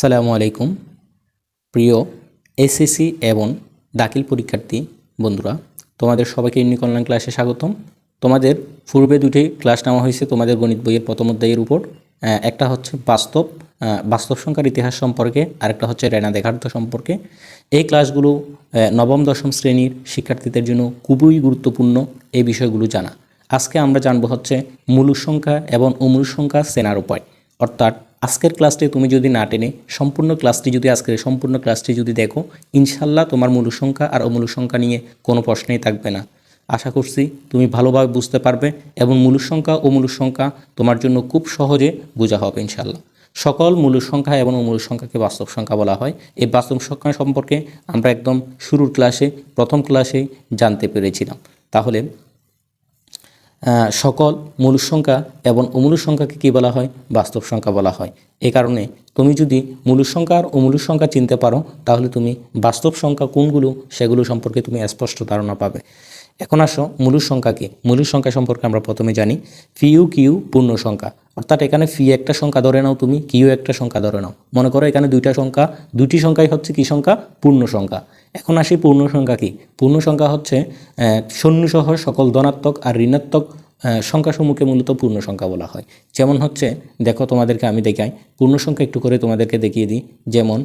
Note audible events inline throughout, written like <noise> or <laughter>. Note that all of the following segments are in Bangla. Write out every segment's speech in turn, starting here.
সালামু আলাইকুম, প্রিয় এসএসসি এবং দাখিল পরীক্ষার্থী বন্ধুরা, তোমাদের সবাইকে ইউনিক ক্লাসে স্বাগতম। তোমাদের পূর্বে দুটি ক্লাস নেওয়া হয়েছে তোমাদের গণিত বইয়ের প্রথম অধ্যায়ের উপর। একটা হচ্ছে বাস্তব বাস্তব সংখ্যার ইতিহাস সম্পর্কে, আরেকটা হচ্ছে রেনা দেখার্থ সম্পর্কে। এই ক্লাসগুলো নবম, দশম শ্রেণির শিক্ষার্থীদের জন্য খুবই গুরুত্বপূর্ণ এই বিষয়গুলো জানা। আজকে আমরা জানব হচ্ছে মূলক সংখ্যা এবং অমূলক সংখ্যা সেনার উপায়, অর্থাৎ আজকের ক্লাসটি তুমি যদি না টেনে সম্পূর্ণ ক্লাসটি যদি আজকের সম্পূর্ণ ক্লাসটি যদি দেখো ইনশাল্লাহ তোমার মূল সংখ্যা আর অমূলক সংখ্যা নিয়ে কোনো প্রশ্নেই থাকবে না। আশা করছি তুমি ভালোভাবে বুঝতে পারবে এবং মূলক সংখ্যা ও মূলক সংখ্যা তোমার জন্য খুব সহজে বোঝা হবে ইনশাল্লাহ সকল মূলক সংখ্যা এবং অমূলক সংখ্যাকে বাস্তব সংখ্যা বলা হয়। এই বাস্তব সংখ্যা সম্পর্কে আমরা একদম শুরুর ক্লাসে প্রথম ক্লাসে জানতে পেরেছিলাম। তাহলে সকল মূল সংখ্যা এবং অমূল সংখ্যাকে কী বলা হয়? বাস্তব সংখ্যা বলা হয়। এই কারণে তুমি যদি মূল সংখ্যা আর অমূল সংখ্যা চিনতে পারো, তাহলে তুমি বাস্তব সংখ্যা কোনগুলো সেগুলো সম্পর্কে তুমি স্পষ্ট ধারণা পাবে। এখন আসো মূল সংখ্যা কি মূল সংখ্যা সম্পর্কে আমরা প্রথমে জানি ফিউ কিউ পূর্ণ সংখ্যা। অর্থাৎ এখানে ফি একটা সংখ্যা ধরে নাও তুমি কিউ একটা সংখ্যা ধরে নাও। মনে করো এখানে দুইটা সংখ্যা দুটি সংখ্যাই হচ্ছে কি সংখ্যা? পূর্ণ সংখ্যা। এখন আসি পূর্ণ সংখ্যা কি? পূর্ণ সংখ্যা হচ্ছে আহ, শূন্যসহ সকল ধনাত্মক আর ঋণাত্মক সংখ্যাসমূহকে মূলত পূর্ণ সংখ্যা বলা হয়। যেমন হচ্ছে দেখো তোমাদেরকে আমি দেখাই পূর্ণ সংখ্যা একটু করে তোমাদেরকে দেখিয়ে দিই। যেমন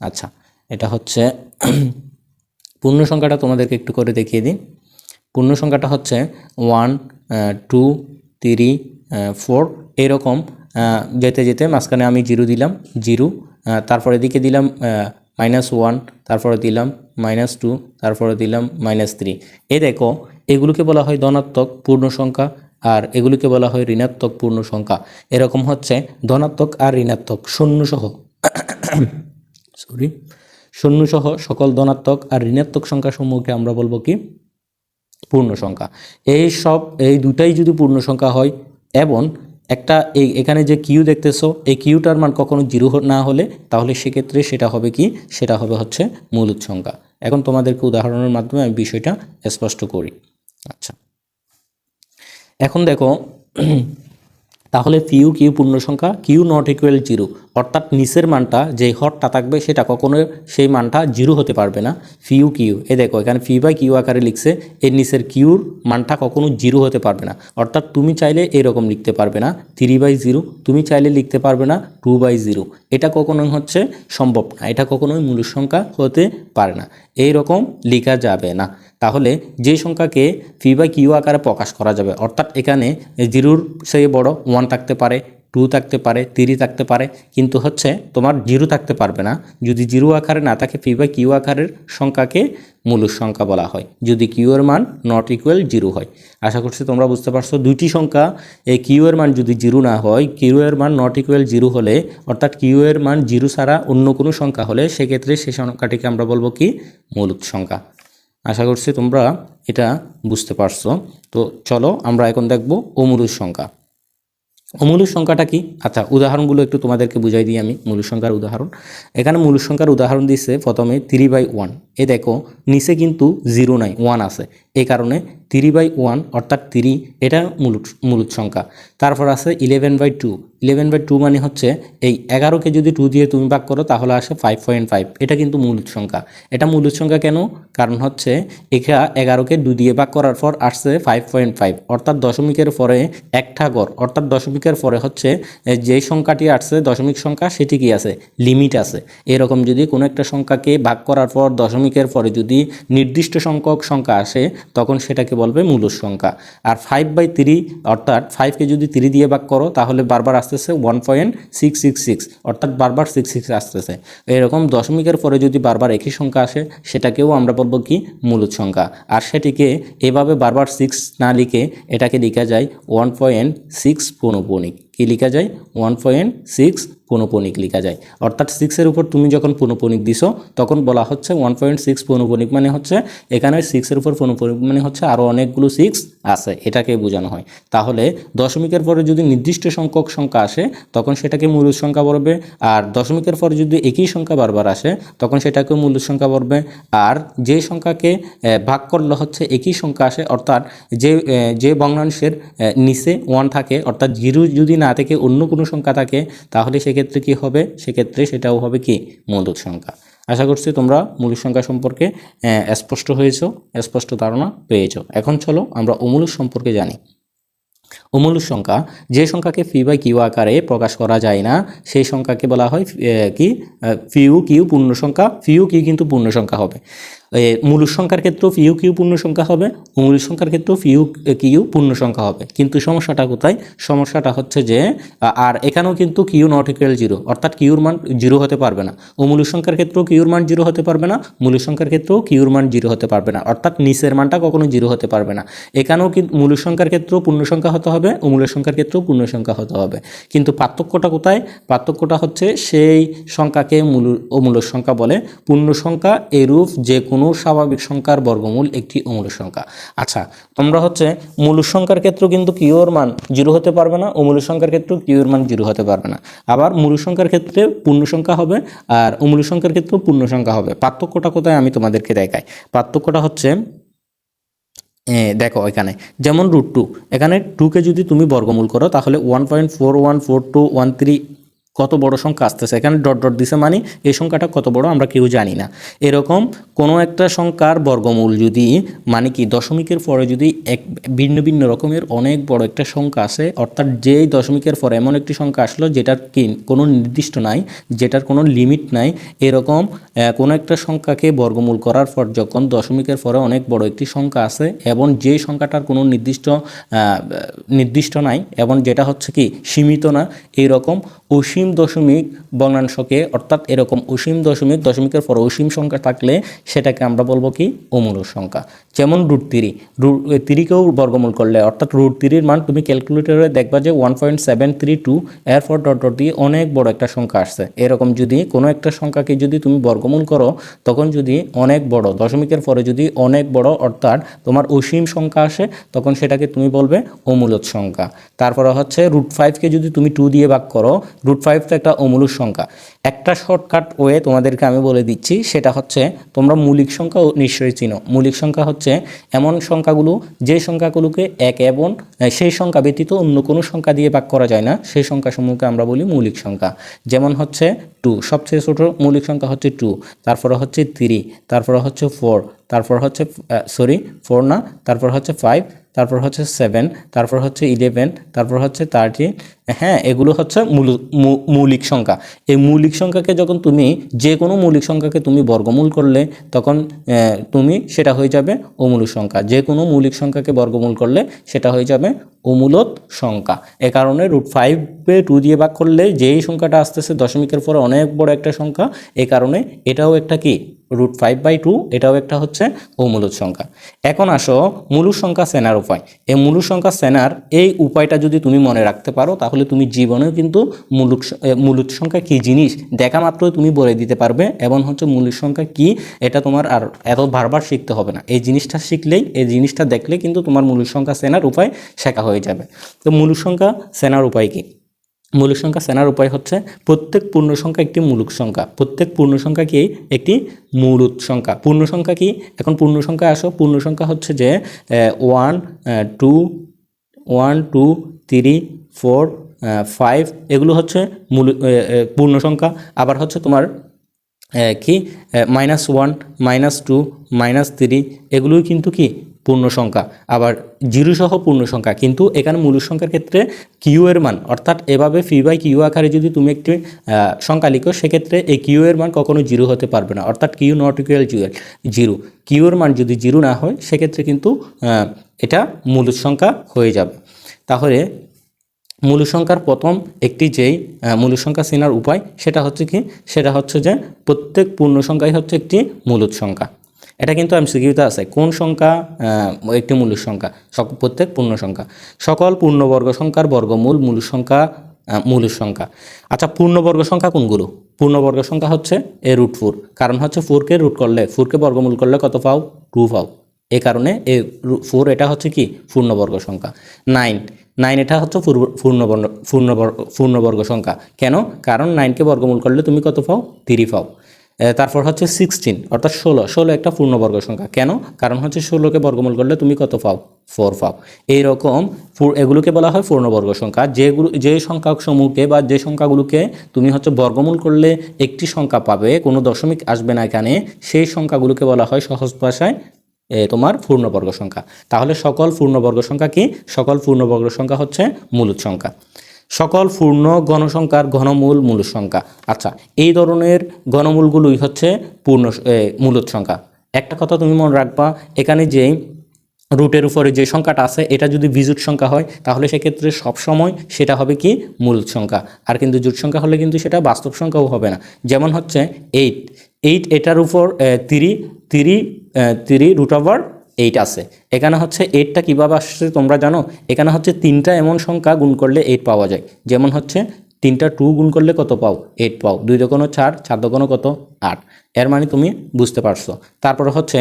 আচ্ছা এটা হচ্ছে <clears throat> পূর্ণ সংখ্যাটা তোমাদেরকে একটু করে দেখিয়ে দিই। পূর্ণ সংখ্যাটা হচ্ছে ওয়ান টু থ্রি ফোর এরকম যেতে যেতে মাঝখানে আমি জিরো দিলাম জিরো তারপরে দিকে দিলাম মাইনাস ওয়ান, তারপরে দিলাম মাইনাস টু, তারপরে দিলাম মাইনাস থ্রি। এ দেখো, এগুলোকে বলা হয় ধনাত্মক পূর্ণ সংখ্যা আর এগুলোকে বলা হয় ঋণাত্মক পূর্ণ সংখ্যা। এরকম হচ্ছে ধনাত্মক আর ঋণাত্মক শূন্যসহ সরি <coughs> শূন্যসহ সকল ধনাত্মক আর ঋণাত্মক সংখ্যাসমূহকে আমরা বলব কি? পূর্ণ সংখ্যা। এই সব, এই দুটাই যদি পূর্ণ সংখ্যা হয়, এবং একটা এই এখানে যে কিউ দেখতেছো, এই কিউটার মান কখনো জিরো না হলে তাহলে সেক্ষেত্রে সেটা হবে কি? সেটা হবে হচ্ছে মূল উৎসংখ্যা। এখন তোমাদেরকে উদাহরণের মাধ্যমে আমি বিষয়টা স্পষ্ট করি। আচ্ছা। এখন দেখো তাহলে ফিউ কিউ পূর্ণ সংখ্যা কিউ নট ইকুয়াল জিরো অর্থাৎ নিচের মানটা যে হরটা থাকবে, সেটা কখনো সেই মানটা জিরো হতে পারবে না। ফিউ কিউ এ দেখো, এখানে ফি বাই কিউ আকারে লিখছে, এর নিচের কিউর মানটা কখনো জিরো হতে পারবে না। অর্থাৎ তুমি চাইলে এরকম লিখতে পারবে না। থ্রি বাই জিরো তুমি চাইলে লিখতে পারবে না। টু বাই জিরো এটা কখনোই হচ্ছে সম্ভব না। এটা কখনোই মূল সংখ্যা হতে পারে না। এই রকম লেখা যাবে না। তাহলে যে সংখ্যাকে ফি বাই কিউ আকারে প্রকাশ করা যাবে, অর্থাৎ এখানে জিরোর সে বড় ওয়ান থাকতে পারে টু থাকতে পারে থ্রি থাকতে পারে, কিন্তু হচ্ছে তোমার জিরো থাকতে পারবে না। যদি জিরো আকারে না থাকে ফি বাই কিউ আকারের সংখ্যাকে মূলক সংখ্যা বলা হয়। যদি কিউ এর মান নট ইকুয়াল জিরো হয়। আশা করছি তোমরা বুঝতে পারছ, দুইটি সংখ্যা, এই কিউ এর মান যদি জিরো না হয় কিউ এর মান নট ইকুয়াল জিরো হলে, অর্থাৎ কিউ এর মান জিরো ছাড়া অন্য কোনো সংখ্যা হলে, সেক্ষেত্রে সেই সংখ্যাটিকে আমরা বলব কি? মূলক সংখ্যা। আশা করছি তোমরা এটা বুঝতে পারছ। তো চলো আমরা এখন দেখব অমূলুর সংখ্যা। অমূলুর সংখ্যাটা কি? আচ্ছা উদাহরণগুলো একটু তোমাদেরকে বুঝাই দিই আমি মূল সংখ্যার উদাহরণ। এখানে মূল সংখ্যার উদাহরণ দিচ্ছে প্রথমে থ্রি বাই ওয়ান এ দেখো নিচে কিন্তু জিরো নাই ওয়ান আছে। এই কারণে থ্রি বাই ওয়ান অর্থাৎ থ্রি এটা মূলক মূলক সংখ্যা। তারপর আছে eleven by two eleven by two মানে হচ্ছে এই এগারোকে যদি টু দিয়ে তুমি ভাগ করো তাহলে আসে ফাইভ পয়েন্ট ফাইভ এটা কিন্তু মূলক সংখ্যা। এটা মূলক সংখ্যা কেন? কারণ হচ্ছে এখা এগারোকে দু দিয়ে ভাগ করার পর আসছে ফাইভ পয়েন্ট ফাইভ অর্থাৎ দশমিকের পরে একটা গড়। অর্থাৎ দশমিকের পরে হচ্ছে এ, যে সংখ্যাটি আসছে দশমিক সংখ্যা সেটি কি আছে? লিমিট আছে। এরকম যদি কোনো একটা সংখ্যাকে ভাগ করার পর দশমিকের পরে যদি নির্দিষ্ট সংখ্যক সংখ্যা আসে, তখন সেটাকে বলবে মূলক সংখ্যা। আর ফাইভ বাই থ্রি অর্থাৎ ফাইভকে যদি থ্রি দিয়ে ভাগ করো, তাহলে বারবার আসতেছে one point six six six অর্থাৎ বারবার সিক্স সিক্স আসতেছে। এরকম দশমিকের পরে যদি বারবার একই সংখ্যা আসে, সেটাকেও আমরা বলব কি? মূলক সংখ্যা। আর সেটিকে এভাবে বারবার সিক্স না লিখে এটাকে লেখা যায় ওয়ান পয়েন্ট সিক্স পৌনপৌনিক কি লেখা যায়? ওয়ান পয়েন্ট সিক্স পৌনপৌনিক লেখা যায়। অর্থাৎ সিক্সের উপর তুমি যখন পৌনপৌনিক দিছো, তখন বলা হচ্ছে ওয়ান পয়েন্ট সিক্স পৌনপৌনিক মানে হচ্ছে এখানে সিক্সের উপর পৌনপৌনিক মানে হচ্ছে আরও অনেকগুলো সিক্স আছে, এটাকে বোঝানো হয়। তাহলে দশমিকের পরে যদি নির্দিষ্ট সংখ্যক সংখ্যা আসে, তখন সেটাকে মূল সংখ্যা বলবে। আর দশমিকের পরে যদি একই সংখ্যা বারবার আসে, তখন সেটাকে মূল সংখ্যা বলবে। আর যে সংখ্যাকে ভাগ করলে হচ্ছে একই সংখ্যা আসে, অর্থাৎ যে যে ভগ্নাংশের নিচে ওয়ান থাকে, অর্থাৎ জিরো যদি না থেকে, অন্য কোনো সংখ্যা থাকে, তাহলে সেক্ষেত্রে সেক্ষেত্রে কি হবে? সেক্ষেত্রে সেটাও হবে কি? মূলদ সংখ্যা। আশা করছি তোমরা মূলদ সংখ্যা সম্পর্কে স্পষ্ট হয়েছ, স্পষ্ট ধারণা পেয়েছ। এখন চলো আমরা অমূলক সম্পর্কে জানি। অমূলক সংখ্যা, যে সংখ্যাকে ফি বা কিউ আকারে প্রকাশ করা যায় না, সেই সংখ্যাকে বলা হয় কি? ফিউ কিউ পূর্ণ সংখ্যা ফিউ কিউ কিন্তু পূর্ণ সংখ্যা হবে। এ, মূলক সংখ্যার ক্ষেত্রেও ফিউ কিউ পূর্ণ সংখ্যা হবে অমূলক সংখ্যার ক্ষেত্রেও ফিউ কিউ পূর্ণ সংখ্যা হবে। কিন্তু সমস্যাটা কোথায়? সমস্যাটা হচ্ছে যে আর এখানেও কিন্তু কিউ নট ইকুয়াল জিরো অর্থাৎ কিউর মান জিরো হতে পারবে না। অমূলক সংখ্যার ক্ষেত্রেও কিউর মান জিরো হতে পারবে না মূলক সংখ্যার ক্ষেত্রেও কিউর মান জিরো হতে পারবে না অর্থাৎ নিচের মানটা কখনো জিরো হতে পারবে না। এখানেও কিন্তু মূলক সংখ্যার ক্ষেত্রেও পূর্ণ সংখ্যা হতে হবে অমূলক সংখ্যার ক্ষেত্রেও পূর্ণ সংখ্যা হতে হবে। কিন্তু পার্থক্যটা কোথায়? পার্থক্যটা হচ্ছে সেই সংখ্যাকে মূল অমূলক সংখ্যা বলে পূর্ণ সংখ্যা এরূপ যে কোনো স্বাভাবিক সংখ্যার বর্গমূল একটি অমূলক সংখ্যা। আচ্ছা তোমরা হচ্ছে মূল সংখ্যার ক্ষেত্রেও কিন্তু কিউর মান জিরো হতে পারবে না অমূলক সংখ্যার ক্ষেত্রেও কিউর মান জিরো হতে পারবে না। আবার মূল সংখ্যার ক্ষেত্রে পূর্ণ সংখ্যা হবে আর অমূলক সংখ্যার ক্ষেত্রেও পূর্ণ সংখ্যা হবে। পার্থক্যটা কোথায় আমি তোমাদেরকে দেখাই। পার্থক্যটা হচ্ছে দেখো এখানে, যেমন রুট টু এখানে টুকে যদি তুমি বর্গমূল করো তাহলে one point four one four two one three কত বড় সংখ্যা আসতেছে। এখানে ডট ডট দিছে মানে এই সংখ্যাটা কত বড় আমরা কেউ জানি না। এরকম কোনো একটা সংখ্যার বর্গমূল যদি মানে কি দশমিকের পরে যদি এক ভিন্ন ভিন্ন রকমের অনেক বড় একটা সংখ্যা আসে, অর্থাৎ যেই দশমিকের পরে এমন একটি সংখ্যা আসলো যেটার কি কোনো নির্দিষ্ট নাই, যেটার কোনো লিমিট নাই, এরকম কোনো একটা সংখ্যাকে বর্গমূল করার পর যখন দশমিকের পরে অনেক বড় একটি সংখ্যা আছে এবং যে সংখ্যাটার কোনো নির্দিষ্ট নির্দিষ্ট নাই এবং যেটা হচ্ছে কি সীমিত না এইরকম অসীম দশমিক বর্ণাংশকে, অর্থাৎ এরকম অসীম দশমিক, দশমিকের পর অসীম সংখ্যা থাকলে সেটাকে আমরা বলব কি? অমূলক সংখ্যা। যেমন রুট তিরি রুট তিরিকেও বর্গমূল করলে, অর্থাৎ রুট তিরির মান তুমি ক্যালকুলেটরে দেখবা যে one point seven three two এরপর ডট ডট দিয়ে অনেক বড় একটা সংখ্যা আসছে। এরকম যদি কোনো একটা সংখ্যাকে যদি তুমি বর্গমূল করো, তখন যদি অনেক বড়, দশমিকের পরে যদি অনেক বড়, অর্থাৎ তোমার অসীম সংখ্যা আসে, তখন সেটাকে তুমি বলবে অমূলক সংখ্যা। তারপরে হচ্ছে রুট ফাইভকে যদি তুমি টু দিয়ে ভাগ করো রুট ফাইভ তো একটা অমূলক সংখ্যা। একটা শর্টকাট ওয়ে তোমাদেরকে আমি বলে দিচ্ছি, সেটা হচ্ছে তোমরা মৌলিক সংখ্যা নিশ্চয়ই চিনো। মৌলিক সংখ্যা হচ্ছে এমন সংখ্যাগুলো, যে সংখ্যাগুলোকে এক এবং সেই সংখ্যা ব্যতীত অন্য কোনো সংখ্যা দিয়ে ভাগ করা যায় না। সেই সংখ্যাসমূহকে আমরা বলি মৌলিক সংখ্যা। যেমন হচ্ছে টু সবচেয়ে ছোট মৌলিক সংখ্যা হচ্ছে টু তারপরে হচ্ছে থ্রি তারপরে হচ্ছে ফোর তারপর হচ্ছে সরি ফোর না, তারপর হচ্ছে ফাইভ তারপর হচ্ছে সেভেন তারপর হচ্ছে ইলেভেন তারপর হচ্ছে থার্টিন হ্যাঁ এগুলো হচ্ছে মূল- মৌলিক সংখ্যা। এই মৌলিক সংখ্যাকে যখন তুমি, যে কোনো মৌলিক সংখ্যাকে তুমি বর্গমূল করলে, তখন তুমি সেটা হয়ে যাবে অমূলক সংখ্যা। যে কোনো মৌলিক সংখ্যাকে বর্গমূল করলে, সেটা হয়ে যাবে অমূলত সংখ্যা। এ কারণে রুট ফাইভে টু দিয়ে ভাগ করলে, যেই সংখ্যাটা আসতেছে দশমিকের পরে অনেক বড় একটা সংখ্যা, এ কারণে এটাও একটা কি? রুট ফাইভ বাই টু এটাও একটা হচ্ছে অমূলক সংখ্যা। এখন আসো মূলক সংখ্যা সেনার উপায়। এই মূলক সংখ্যা সেনার এই উপায়টা যদি তুমি মনে রাখতে পারো, তাহলে তুমি জীবনেও কিন্তু মূলক মূলক সংখ্যা কী জিনিস দেখা মাত্রই তুমি বলে দিতে পারবে, এবং হচ্ছে মূলক সংখ্যা কি, এটা তোমার আর এত বারবার শিখতে হবে না। এই জিনিসটা শিখলেই, এই জিনিসটা দেখলে কিন্তু তোমার মূলক সংখ্যা সেনার উপায় শেখা হয়ে যাবে। তো মূলক সংখ্যা সেনার উপায় কি? মূলক সংখ্যা সেনার উপায় হচ্ছে প্রত্যেক পূর্ণ সংখ্যা একটি মূলক সংখ্যা। প্রত্যেক পূর্ণ সংখ্যা কি একটি মূলত সংখ্যা। পূর্ণ সংখ্যা কি? এখন পূর্ণ সংখ্যা আসো। পূর্ণ সংখ্যা হচ্ছে যে one two one two three four five এগুলো হচ্ছে মূল পূর্ণ সংখ্যা আবার হচ্ছে তোমার কি minus one minus two minus three এগুলোই কিন্তু কি পূর্ণ সংখ্যা আবার জিরো সহ পূর্ণ সংখ্যা কিন্তু এখানে মূল সংখ্যার ক্ষেত্রে কিউ এর মান, অর্থাৎ এভাবে ফি বাই কিউ আকারে যদি তুমি একটি সংখ্যা লিখো, সেক্ষেত্রে এই কিউ এর মান কখনো জিরো হতে পারবে না, অর্থাৎ Q not equal zero. Q এর মান যদি জিরো না হয়, সেক্ষেত্রে কিন্তু এটা মূল সংখ্যা হয়ে যাবে। তাহলে মূল সংখ্যার প্রথম একটি যেই মূল সংখ্যা চেনার উপায়, সেটা হচ্ছে কি? সেটা হচ্ছে যে প্রত্যেক পূর্ণ সংখ্যাই হচ্ছে একটি মূলত সংখ্যা। এটা কিন্তু এমসিকিউতে আছে। কোন সংখ্যা? একটি মূল সংখ্যা। প্রত্যেক পূর্ণ সংখ্যা। সকল পূর্ণবর্গ সংখ্যার বর্গমূল মূল সংখ্যা আহ, মূল সংখ্যা। আচ্ছা পূর্ণবর্গ সংখ্যা কোনগুলো? পূর্ণবর্গ সংখ্যা হচ্ছে এ রুট ফোর। কারণ হচ্ছে ফোরকে রুট করলে ফোরকে বর্গমূল করলে কত পাও? টু পাও। এই কারণে এই ফোর এটা হচ্ছে কি? পূর্ণবর্গ সংখ্যা। নাইন। নাইন এটা হচ্ছে পূর্ণবর্ণ পূর্ণবর্গ পূর্ণবর্গ সংখ্যা। কেন? কারণ নাইনকে বর্গমূল করলে তুমি কত পাও? থ্রি পাও। তারপর হচ্ছে সিক্সটিন অর্থাৎ ষোলো। ষোলো একটা পূর্ণবর্গ সংখ্যা। কেন? কারণ হচ্ছে ষোলোকে বর্গমূল করলে তুমি কত পাও? ফোর পাও। এইরকম এগুলোকে বলা হয় পূর্ণবর্গ সংখ্যা। যেগুলো যে সংখ্যা সমূহকে বা যে সংখ্যাগুলোকে তুমি হচ্ছে বর্গমূল করলে একটি সংখ্যা পাবে, কোনো দশমিক আসবে না এখানে, সেই সংখ্যাগুলোকে বলা হয় সহজ ভাষায় তোমার পূর্ণবর্গ সংখ্যা। তাহলে সকল পূর্ণবর্গ সংখ্যা কি? সকল পূর্ণবর্গ সংখ্যা হচ্ছে মূলত সংখ্যা। সকল পূর্ণ গণসংখ্যার ঘনমূল মূল সংখ্যা। আচ্ছা এই ধরনের ঘনমূলগুলোই হচ্ছে পূর্ণ মূলত সংখ্যা। একটা কথা তুমি মনে রাখবা, এখানে যে রুটের উপরে যে সংখ্যাটা আছে, এটা যদি বিজুট সংখ্যা হয়, তাহলে সেক্ষেত্রে সবসময় সেটা হবে কি? মূল সংখ্যা। আর কিন্তু জুট সংখ্যা হলে কিন্তু সেটা বাস্তব সংখ্যাও হবে না। যেমন হচ্ছে এইট এইট এটার উপর three three three root over eight আছে। এখানে হচ্ছে এইটটা কীভাবে আসছে তোমরা জানো? এখানে হচ্ছে তিনটা এমন সংখ্যা গুণ করলে এইট পাওয়া যায়। যেমন হচ্ছে তিনটা টু গুণ করলে কত পাও? এইট পাও। দুই দোকানো চার চার দোকানো কত? আট। এর মানে তুমি বুঝতে পারছ। তারপরে হচ্ছে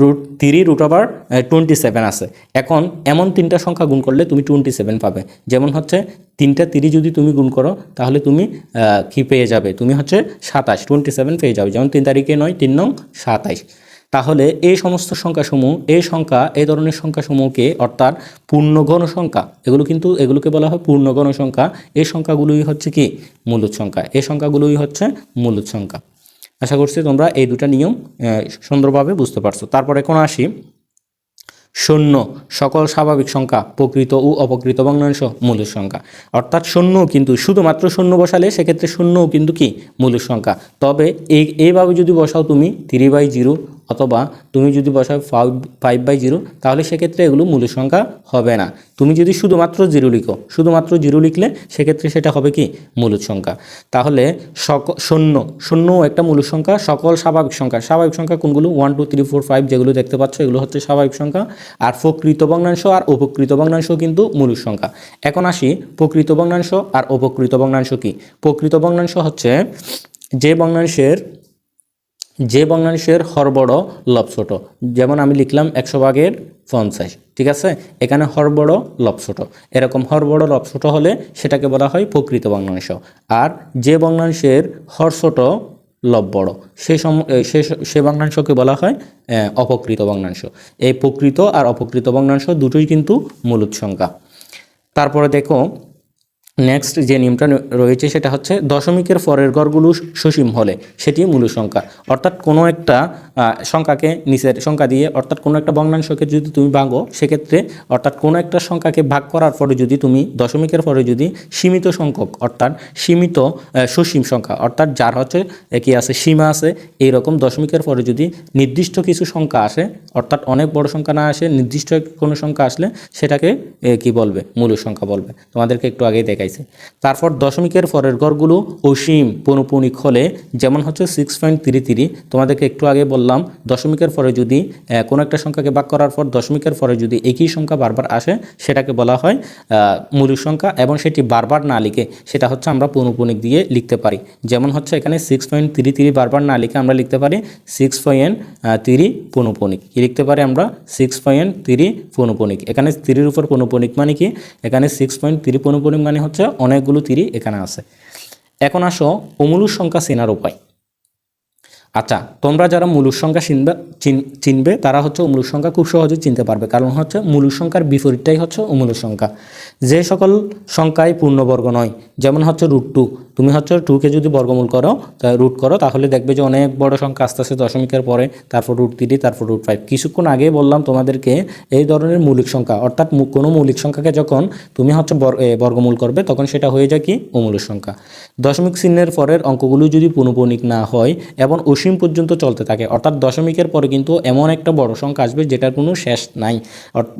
root three root over twenty seven আছে। এখন এমন তিনটা সংখ্যা গুণ করলে তুমি টোয়েন্টি সেভেন পাবে। যেমন হচ্ছে, তিনটা তিরি যদি তুমি গুণ করো, তাহলে তুমি কি পেয়ে যাবে? তুমি হচ্ছে সাতাশ টোয়েন্টি সেভেন পেয়ে যাবে। যেমন তিন তারিখে নয়, তিন নং সাতাইশ। তাহলে এই সমস্ত সংখ্যাসমূহ, এই সংখ্যা, এই ধরনের সংখ্যাসমূহকে অর্থাৎ পূর্ণগণ সংখ্যা, এগুলো কিন্তু, এগুলোকে বলা হয় পূর্ণগণ সংখ্যা। এই সংখ্যাগুলোই হচ্ছে কি? মূলত সংখ্যা। এই সংখ্যাগুলোই হচ্ছে মূলত সংখ্যা। আশা করছি তোমরা এই দুটা নিয়ম সুন্দরভাবে বুঝতে পারছ। তারপর এখন আসি। শূন্য, সকল স্বাভাবিক সংখ্যা, প্রকৃত ও অপকৃত ভগ্নাংশ মূলের সংখ্যা। অর্থাৎ শূন্য কিন্তু শুধুমাত্র শূন্য বসালে, সেক্ষেত্রে শূন্যও কিন্তু কি? মূলের সংখ্যা। তবে এই এইভাবে যদি বসাও তুমি থ্রি বাই জিরো অথবা তুমি যদি বসাও ফাইভ বাই জিরো তাহলে সেক্ষেত্রে এগুলো মূলের সংখ্যা হবে না। তুমি যদি শুধুমাত্র জিরো লিখো, শুধুমাত্র জিরো লিখলে সেক্ষেত্রে সেটা হবে কি? মূলত সংখ্যা। তাহলে সক, শূন্য, শূন্যও একটা মূল সংখ্যা, সকল স্বাভাবিক সংখ্যা। স্বাভাবিক সংখ্যা কোনগুলো? One two three four five যেগুলো দেখতে পাচ্ছ, এগুলো হচ্ছে স্বাভাবিক সংখ্যা। আর প্রকৃত ভগ্নাংশ আর উপকৃত ভগ্নাংশ কিন্তু মূল সংখ্যা। এখন আসি, প্রকৃত ভগ্নাংশ আর অপকৃত ভগ্নাংশ কি? প্রকৃত ভগ্নাংশ হচ্ছে যে ভগ্নাংশের যে ভগ্নাংশের হর বড়, লব ছোট। যেমন আমি লিখলাম একশো ভাগের পঞ্চাশ, ঠিক আছে? এখানে হর বড়, লব ছোট। এরকম হর বড়, লব ছোট হলে সেটাকে বলা হয় প্রকৃত ভগ্নাংশ আর যে ভগ্নাংশের হর ছোট, লব বড়, সে সম সে ভগ্নাংশকে বলা হয় অপকৃত ভগ্নাংশ এই প্রকৃত আর অপকৃত ভগ্নাংশ দুটোই কিন্তু মূলত সংখ্যা তারপরে দেখো নেক্সট যে নিয়মটা রয়েছে সেটা হচ্ছে দশমিকের পরের গড়গুলো সসীম হলে সেটি মূল সংখ্যা। অর্থাৎ কোনো একটা সংখ্যাকে নিচের সংখ্যা দিয়ে, অর্থাৎ কোনো একটা ভগ্নাংশকে যদি তুমি ভাঙো, সেক্ষেত্রে অর্থাৎ কোনো একটা সংখ্যাকে ভাগ করার পরে যদি তুমি দশমিকের পরে যদি সীমিত সংখ্যক, অর্থাৎ সীমিত সসীম সংখ্যা, অর্থাৎ যার হচ্ছে কি আছে, সীমা আছে, এইরকম দশমিকের পরে যদি নির্দিষ্ট কিছু সংখ্যা আসে, অর্থাৎ অনেক বড় সংখ্যা না আসে, নির্দিষ্ট কোনো সংখ্যা আসলে সেটাকে কি বলবে? মূল সংখ্যা বলবে। তোমাদেরকে একটু আগেই দেখাইছে তারপর দশমিকের পরের গড়গুলো অসীম পৌনপুণিক হলে যেমন হচ্ছে সিক্স পয়েন্ট থ্রি থ্রি তোমাদেরকে একটু আগে বললাম দশমিকের পরে যদি কোনো একটা সংখ্যাকে ভাগ করার পর দশমিকের পরে যদি একই সংখ্যা বারবার আসে সেটাকে বলা হয় আহ, মূল সংখ্যা এবং সেটি বারবার না লিখে সেটা হচ্ছে আমরা পৌনপুণিক দিয়ে লিখতে পারি। যেমন হচ্ছে এখানে সিক্স পয়েন্ট থ্রি থ্রি বারবার না লিখে আমরা লিখতে পারি সিক্স পয়েন্ট থ্রি পৌনপুণিক কি লিখতে পারি আমরা? সিক্স পয়েন্ট থ্রি পৌনপুণিক এখানে থ্রির উপর পৌনপুণিক মানে কি? এখানে সিক্স পয়েন্ট থ্রি পৌনপুণিক মানে হচ্ছে অনেকগুলো তিরি এখানে আছে। এখন আসো অমূলক সংখ্যা চেনার উপায়। আচ্ছা তোমরা যারা মূলুর সংখ্যা চিনবে, চিন- চিনবে, তারা হচ্ছে অমূলক সংখ্যা খুব সহজে চিনতে পারবে। কারণ হচ্ছে মূলুর সংখ্যার বিপরীতটাই হচ্ছে অমূলক সংখ্যা। যে সকল সংখ্যায় পূর্ণবর্গ নয়, যেমন হচ্ছে রুট টু তুমি হচ্ছে টুকে যদি বর্গমূল করো, তা রুট করো, তাহলে দেখবে যে অনেক বড় সংখ্যা আস্তে আস্তে দশমিকের পরে, তারপর রুট থ্রি তারপর রুট ফাইভ কিছুক্ষণ আগে বললাম তোমাদেরকে এই ধরনের মৌলিক সংখ্যা, অর্থাৎ কোনো মৌলিক সংখ্যাকে যখন তুমি হচ্ছে বর- বর্গমূল করবে, তখন সেটা হয়ে যায় কি? অমূলক সংখ্যা। দশমিক চিহ্নের পরের অঙ্কগুলো যদি পুনঃপৌনিক না হয়, এবং অসীম পর্যন্ত চলতে থাকে, অর্থাৎ দশমিকের পরে কিন্তু এমন একটা বড় সংখ্যা আসবে যেটার কোনো শেষ নাই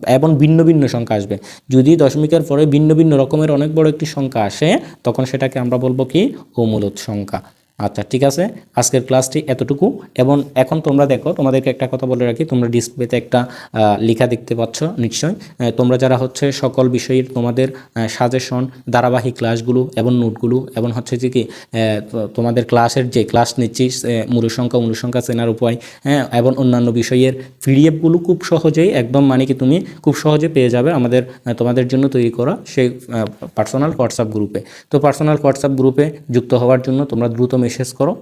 এবং ভিন্ন ভিন্ন সংখ্যা আসবে। যদি দশমিকের পরে ভিন্ন ভিন্ন রকমের অনেক বড় একটি সংখ্যা আসে, তখন সেটাকে আমরা বলব কি অমূলত সংখ্যা আচ্ছা ঠিক আছে। আজকের ক্লাসটি এতটুকু। এবং এখন তোমরা দেখো, তোমাদেরকে একটা কথা বলে রাখি, তোমরা ডিসপ্লেতে একটা লেখা দেখতে পাচ্ছ নিশ্চয় তোমরা যারা হচ্ছে সকল বিষয়ের তোমাদের সাজেশন ধারাবাহিক ক্লাসগুলো এবং নোটগুলো এবং হচ্ছে যে কি তোমাদের ক্লাসের যে ক্লাস নিচ্ছি মূল সংখ্যা অনু সংখ্যা চেনার উপায় হ্যাঁ এবং অন্যান্য বিষয়ের পিডিএফগুলো খুব সহজেই, একদম মানে কি তুমি খুব সহজে পেয়ে যাবে আমাদের তোমাদের জন্য তৈরি করা সেই পার্সোনাল হোয়াটসঅ্যাপ গ্রুপে তো পার্সোনাল হোয়াটসঅ্যাপ গ্রুপে যুক্ত হওয়ার জন্য তোমরা দ্রুত মেসেজ করো।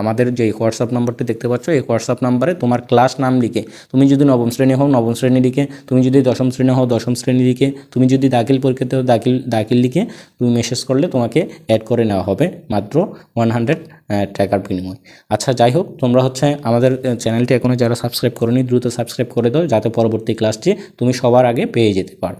আমাদের যে হোয়াটসঅ্যাপ নাম্বারটি দেখতে পাচ্ছ, এই হোয়াটসঅ্যাপ নাম্বারে তোমার ক্লাস নাম লিখে, তুমি যদি নবম শ্রেণি হও, নবম শ্রেণি লিখে, তুমি যদি দশম শ্রেণি হও, দশম শ্রেণি লিখে, তুমি যদি দাখিল পরীক্ষাতে হও, দাখিল দাখিল লিখে, তুমি মেসেজ করলে তোমাকে অ্যাড করে নেওয়া হবে, মাত্র ওয়ান হান্ড্রেড টাকার বিনিময়। আচ্ছা যাই হোক, তোমরা হচ্ছে আমাদের চ্যানেলটি এখনও যারা সাবস্ক্রাইব করোনি, দ্রুত সাবস্ক্রাইব করে দাও, যাতে পরবর্তী ক্লাসটি তুমি সবার আগে পেয়ে যেতে পারো।